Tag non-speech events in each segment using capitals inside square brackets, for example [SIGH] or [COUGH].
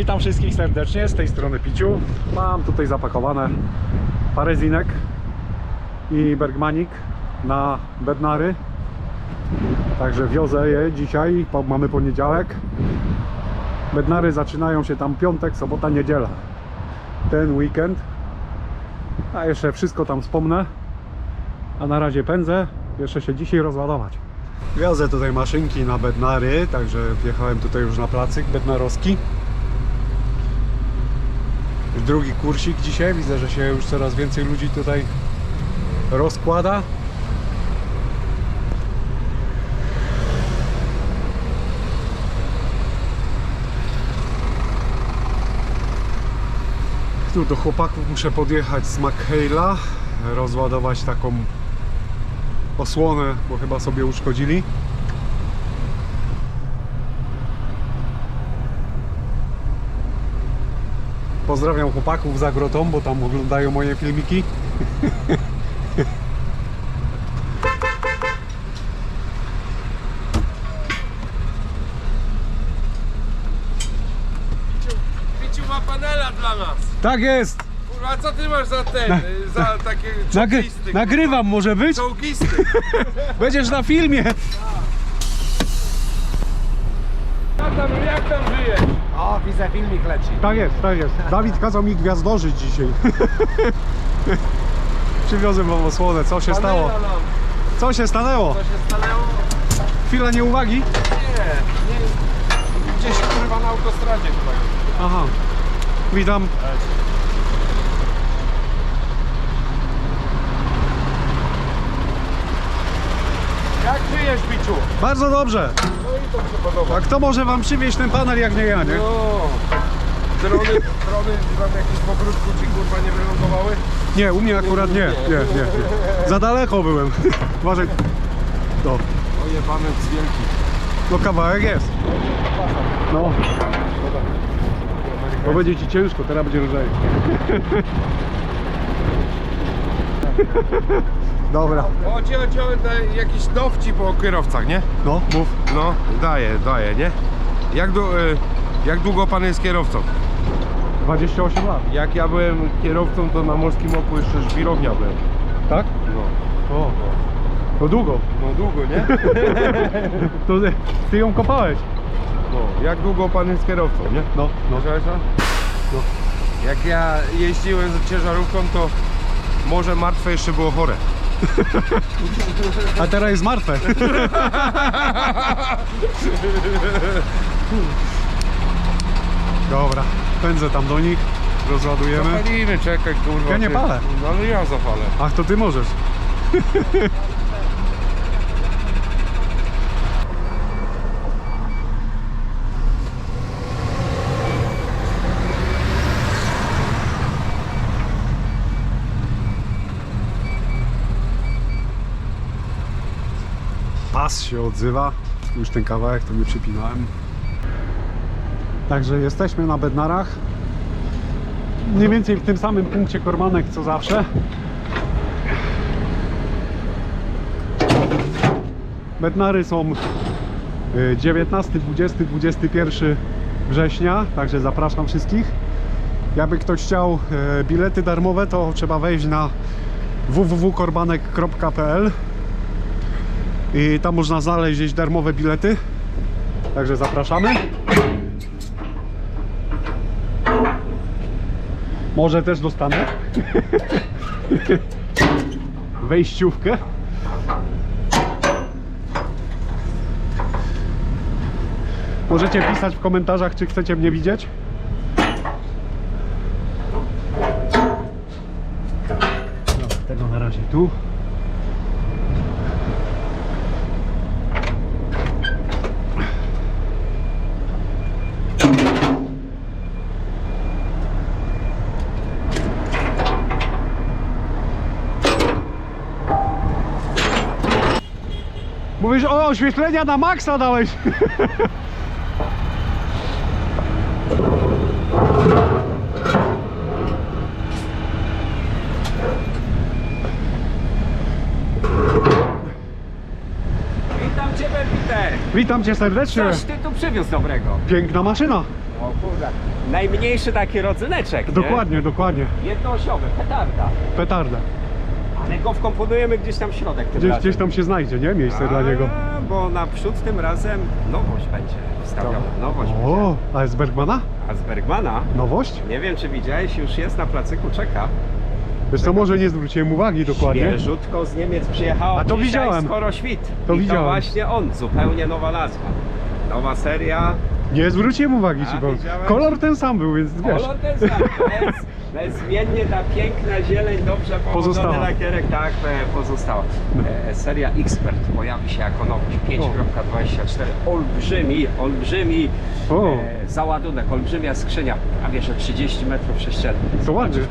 Witam wszystkich serdecznie, z tej strony Piciu. Mam tutaj zapakowane parę zinek i bergmanik na bednary. Także wiozę je dzisiaj, mamy poniedziałek. Bednary zaczynają się tam piątek, sobota, niedziela. Ten weekend. A jeszcze wszystko tam wspomnę. A na razie pędzę, jeszcze się dzisiaj rozładować. Wiozę tutaj maszynki na bednary, także wjechałem tutaj już na placyk bednarowski. Drugi kursik dzisiaj, widzę, że się już coraz więcej ludzi tutaj rozkłada. Tu do chłopaków muszę podjechać z McHale'a, rozładować taką osłonę, bo chyba sobie uszkodzili. Pozdrawiam chłopaków za grotą, bo tam oglądają moje filmiki. Piciu ma panela dla nas. Tak jest! Kurwa, co ty masz za ten, y, za takie Nagry czołgisty, nagrywam, może być? Czołgisty. [LAUGHS] Będziesz na filmie! Jak tam, jak tam żyjesz? O, widzę filmik leci. Tak jest, tak jest. Dawid kazał mi gwiazdożyć dzisiaj. [LAUGHS] Przywiozłem wam osłonę, co się stało? Nam. Co się stanęło? Co się stanęło? Chwila nieuwagi? Nie, nie. Gdzieś kurwa na autostradzie chyba. Aha. Witam. Jak żyjesz, Piciu? Bardzo dobrze. To mi się podoba. A kto może wam przywieźć ten panel jak nie ja, nie? No. Drony, drony tam jakieś w ogródku ci kurwa nie wylądowały? Nie, u mnie akurat nie. Nie, nie, nie. Za daleko byłem. [LAUGHS] Uważaj. To. Ojebany z wielki. No kawałek jest. No. Bo będzie ci ciężko, teraz będzie lżej. [LAUGHS] Dobra. O, cię chciałem jakiś dowcip o kierowcach, nie? No, mów. No, daję, daję, nie? Jak, du, y, jak długo pan jest kierowcą? 28 lat. Jak ja byłem kierowcą, to na Morskim Oku jeszcze żwirownia byłem. Tak? No, O. To długo. no długo, nie? [LAUGHS] To ty, ją kopałeś. No, jak długo pan jest kierowcą, nie? No, no. No. Jak ja jeździłem z ciężarówką, to morze martwe jeszcze było chore. A teraz jest martwe. Dobra, pędzę tam do nich, rozładujemy. Zapalimy, czekaj, kurwa. Ja nie ty. palę. No ale ja zapalę. Ach, to ty możesz. Pas się odzywa. Już ten kawałek to nie przypinałem. Także jesteśmy na Bednarach. Mniej więcej w tym samym punkcie Kormanek co zawsze. Bednary są y, 19, 20, 21 września, także zapraszam wszystkich. Jakby ktoś chciał e, bilety darmowe, to trzeba wejść na www.korbanek.pl i tam można znaleźć darmowe bilety. Także zapraszamy. Może też dostanę [LAUGHS] wejściówkę. Możecie pisać w komentarzach, czy chcecie mnie widzieć. Dobra, tego na razie tu. Mówisz, o, oświetlenia na maksa dałeś. Witam Ciebie, Peter. Witam cię serdecznie. Coś Ty tu przywiózł dobrego. Piękna maszyna. O kurde. Najmniejszy taki rodzyneczek, nie? Dokładnie, dokładnie. Jednoosiowy, petarda. Petarda. Go wkomponujemy gdzieś tam w środek tym Gdzieś, razem. gdzieś tam się znajdzie, nie? Miejsce dla niego. A, Bo naprzód tym razem nowość będzie wstawiona. Nowość O, będzie. a jest Bergmana? A z Bergmana, Nowość? nie wiem czy widziałeś, już jest na placyku, czeka. Wiesz co, może nie zwróciłem uwagi dokładnie. Świeżutko z Niemiec przyjechało A to dzisiaj widziałem. skoro świt. To I widziałem. to właśnie on, zupełnie nowa nazwa. Nowa seria, Nie zwróciłem uwagi ci, A, kolor ten sam był, więc wiesz. kolor ten sam, bez, bezmiennie ta piękna zieleń, dobrze Pozostała. powodzony lakierek, tak, e, pozostała. E, seria Expert pojawi się jako nowość 5.24, olbrzymi, olbrzymi O. e, załadunek, olbrzymia skrzynia, a wiesz, o 30 metrów sześciennych. To ładnie,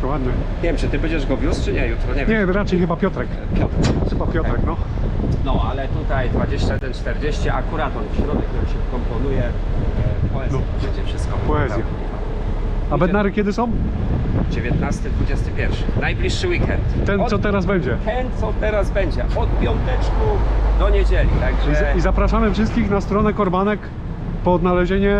to ładnie. Nie wiem, czy ty będziesz go wiózł, czy nie, jutro, nie wiem. Nie, raczej chyba Piotrek. Piotr. Chyba Piotrek, no. No, ale tutaj 21.40, akurat on w środek nam się wkomponuje. E, poezja No. będzie wszystko Poezja. wyglądało. A bednary kiedy są? 19-21. Najbliższy weekend. Ten, Od- co teraz będzie. Ten, co teraz będzie. Od piąteczku do niedzieli. I, Także I zapraszamy wszystkich na stronę Korbanek po odnalezienie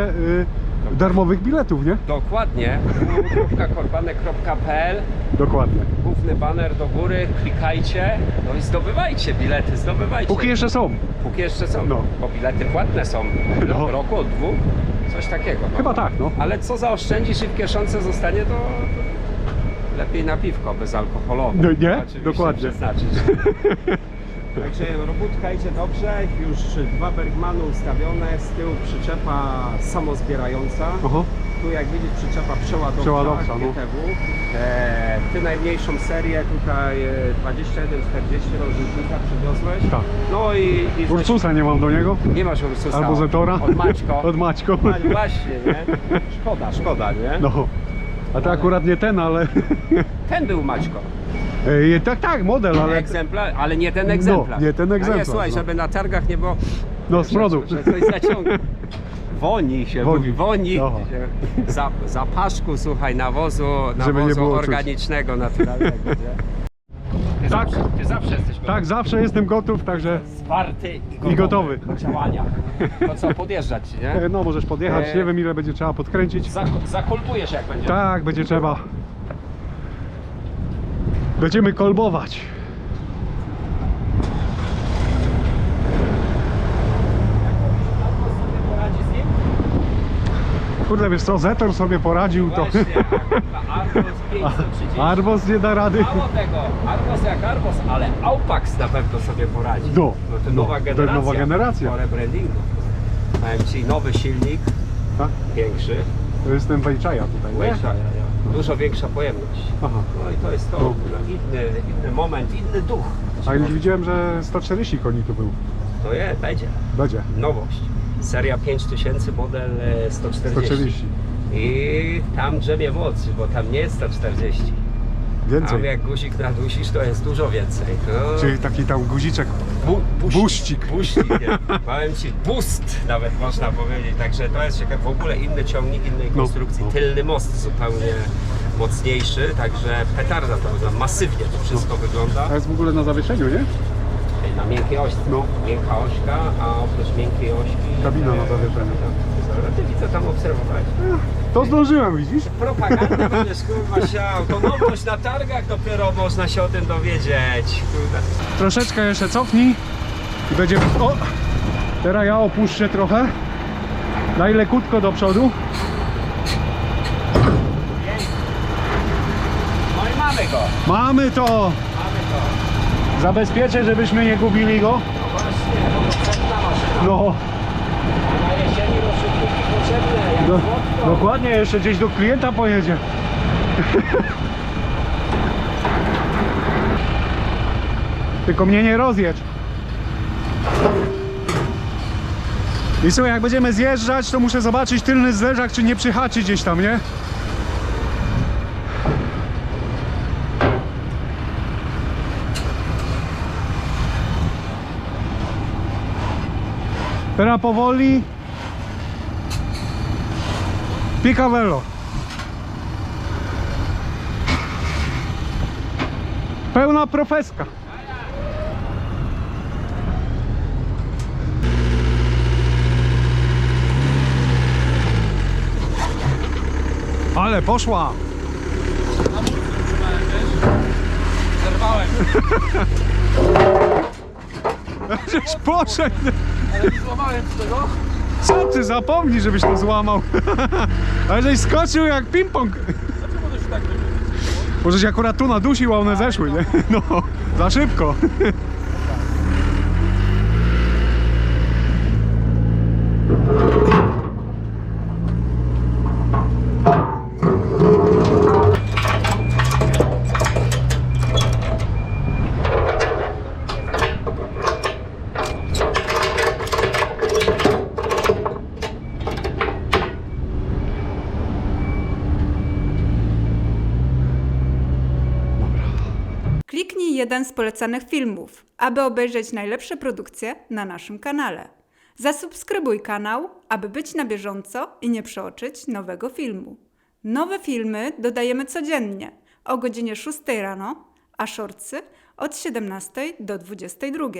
y, darmowych biletów, nie? dokładnie www.korbanek.pl Dokładnie. Główny baner do góry, klikajcie, no i zdobywajcie bilety, zdobywajcie. Póki jeszcze są. Póki jeszcze są, No. bo bilety płatne są No. roku, od dwóch, coś takiego. No. Chyba tak, no. Ale co zaoszczędzisz i w kieszonce zostanie, to lepiej na piwko bezalkoholowe. No nie? Oczywiście Dokładnie. przeznaczyć. [LAUGHS] Także robótka idzie dobrze, już dwa Bergmany ustawione, z tyłu przyczepa samozbierająca. Aha. Tu jak widzisz przyczepa przeładowcza, Przeładowcza, no. GTW. E, ty najmniejszą serię tutaj e, 2140 rozrzutnika przywiozłeś. Tak. No i, i Ursusa nie mam do niego. nie masz Ursusa. Albo Zetora. Od Maćko. [LAUGHS] Od Maćko. No właśnie, nie? Szkoda, szkoda, nie? No. A to akurat nie ten, ale... [LAUGHS] Ten był Maćko. Ej, tak, tak, model, ale... Egzemplarz, ale nie ten egzemplarz. nie ten A egzemplarz, nie, słuchaj, no. żeby na targach nie było... No, smrodu. Że, że coś zaciąga. [LAUGHS] Woni się Woni. mówi, woni. Aha. Za, zapaszku, słuchaj, nawozu, Żeby nie nawozu było czuć. organicznego, naturalnego, nie? Ty, Tak. zawsze, ty zawsze jesteś gotowy. Tak, zawsze jestem gotów, także... Zwarty i gotowy, gotowy. do działania. To co, podjeżdżać, nie? e, No, możesz podjechać, E, nie wiem ile będzie trzeba podkręcić. Zak- zakolbujesz jak będzie. Tak, będzie trzeba. Będziemy kolbować. Poradzi z nim? Kurde, wiesz co, Zetor sobie poradził, to... Właśnie, Arbos 530. Arbos nie da rady. Mało tego, Arbos jak Arbos, ale Aupax na pewno sobie poradzi. No, to no, nowa to generacja. nowa generacja. Po rebrandingu. Powiem Ci, nowy silnik, Tak? większy. To jest ten Wejczaja tutaj, nie? Większa, dużo większa pojemność. Aha. No i to jest to. No. Inny, inny moment, inny duch. A już widziałem, że 140 koni tu był. To je, będzie. Będzie. Nowość. Seria 5000, model e, 140. 140. I tam drzemie moc, bo tam nie jest 140. Więcej. Tam jak guzik nadusisz, to jest dużo więcej. No. Czyli taki tam guziczek. Bu, Buścik. Buścik, nie. [LAUGHS] Powiem Ci, boost nawet można powiedzieć. Także to jest ciekawe. W ogóle inny ciągnik, innej No, konstrukcji. no. Tylny most zupełnie mocniejszy. Także petarda to wygląda. Masywnie to wszystko wygląda. A jest w ogóle na zawieszeniu, nie? Na miękkiej ośce. No. Miękka ośka, a oprócz miękkiej ośki... Kabina na zawieszeniu. Ty widzę tam obserwować. To zdążyłem, widzisz? Propagandę [LAUGHS] będziesz kurwa siał. To nowość na targach dopiero można się o tym dowiedzieć. Kurde. Troszeczkę jeszcze cofnij i będziemy... O! Teraz ja opuszczę trochę. Daj lekutko do przodu. No i mamy go. Mamy to! Mamy go. Zabezpieczę, żebyśmy nie gubili go. No do, dokładnie, jeszcze gdzieś do klienta pojedzie. [LAUGHS] Tylko mnie nie rozjedź. I słuchaj, jak będziemy zjeżdżać, to muszę zobaczyć tylny zderzak, czy nie przyhaczy gdzieś tam, nie? Teraz powoli. Piccavello. Pełna profeska. Ale poszła! Zerwałem, [LAUGHS] poszedł! Ale nie złamałem z tego. Co ty zapomnij, żebyś to złamał? [LAUGHS] Ale żeś skoczył jak ping-pong. Dlaczego to się tak robi? Może się akurat tu nadusił, a one zeszły, nie? [LAUGHS] No, za szybko. [LAUGHS] Kliknij jeden z polecanych filmów, aby obejrzeć najlepsze produkcje na naszym kanale. Zasubskrybuj kanał, aby być na bieżąco i nie przeoczyć nowego filmu. Nowe filmy dodajemy codziennie o godzinie 6 rano, a shortsy od 17 do 22.